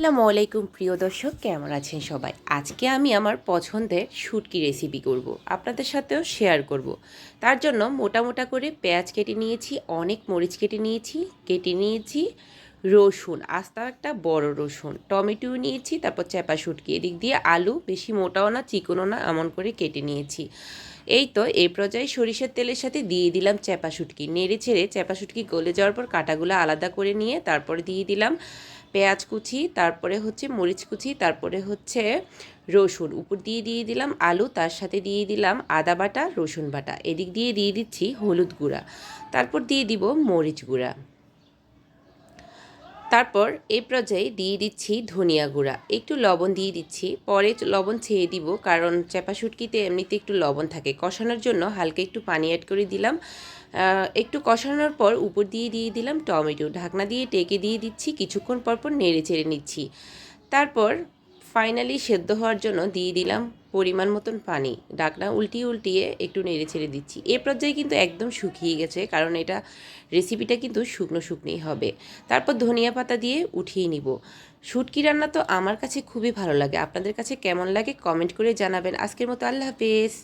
আসসালামু আলাইকুম, প্রিয় দর্শক। কেমন আছেন সবাই? আজকে আমি আমার পছন্দের শুটকি রেসিপি করব। আপনাদের সাথেও শেয়ার করব। তার জন্য মোটা মোটা করে পেঁয়াজ কেটে নিয়েছি, অনেক মরিচ কেটে নিয়েছি কেটে নিয়েছি রসুন, আস্তা একটা বড় রসুন, টমেটো নিয়েছি, তারপর চ্যাপা শুটকি। এদিক দিয়ে আলু, বেশি মোটাও না, চিকনও না, এমন করে কেটে নিয়েছি। এই তো, এই পর্যায়ে সরিষার তেলের সাথে দিয়ে দিলাম চ্যাপা শুটকি। নেড়ে ছেড়ে চ্যাপা শুটকি গলে যাওয়ার পর কাটাগুলো আলাদা করে নিয়ে তারপর দিয়ে দিলাম পেঁয়াজ কুচি, তারপরে হচ্ছে মরিচ কুচি, তারপরে হচ্ছে রসুন। উপর দিয়ে দিয়ে দিলাম আলু, তার সাথে দিয়ে দিলাম আদা বাটা, রসুন বাটা। এদিক দিয়ে দিয়ে দিচ্ছি হলুদ গুঁড়া। তারপর দিয়ে দিব মরিচ গুঁড়া। তারপর এই পর্যায়ে দিয়ে দিচ্ছি ধনিয়া গুঁড়া। একটু লবণ দিয়ে দিচ্ছি। পরে লবণ ছেড়ে দিব, কারণ চ্যাপা শুটকিতে এমনিতে একটু লবণ থাকে। কষানোর জন্য হালকা একটু পানি অ্যাড করে দিলাম। একটু কষানোর পর উপর দিয়ে দিয়ে দিলাম টমেটো। ঢাকনা দিয়ে টেকে দিয়ে দিচ্ছি। কিছুক্ষণ পরপর পর নেড়ে চেড়ে নিচ্ছি। তারপর ফাইনালি সেদ্ধ হওয়ার জন্য দিয়ে দিলাম পরিমাণ মতন পানি। ডাকনা উল্টিয়ে উল্টিয়ে একটু নেড়ে ছেড়ে দিচ্ছি। এ পর্যায়ে কিন্তু একদম শুকিয়ে গেছে, কারণ এটা রেসিপিটা কিন্তু শুকনো শুকনোই হবে। তারপর ধনিয়া পাতা দিয়ে উঠিয়ে নিব। শুটকি রান্না তো আমার কাছে খুবই ভালো লাগে। আপনাদের কাছে কেমন লাগে কমেন্ট করে জানাবেন। আজকের মতো আল্লাহ হাফেজ।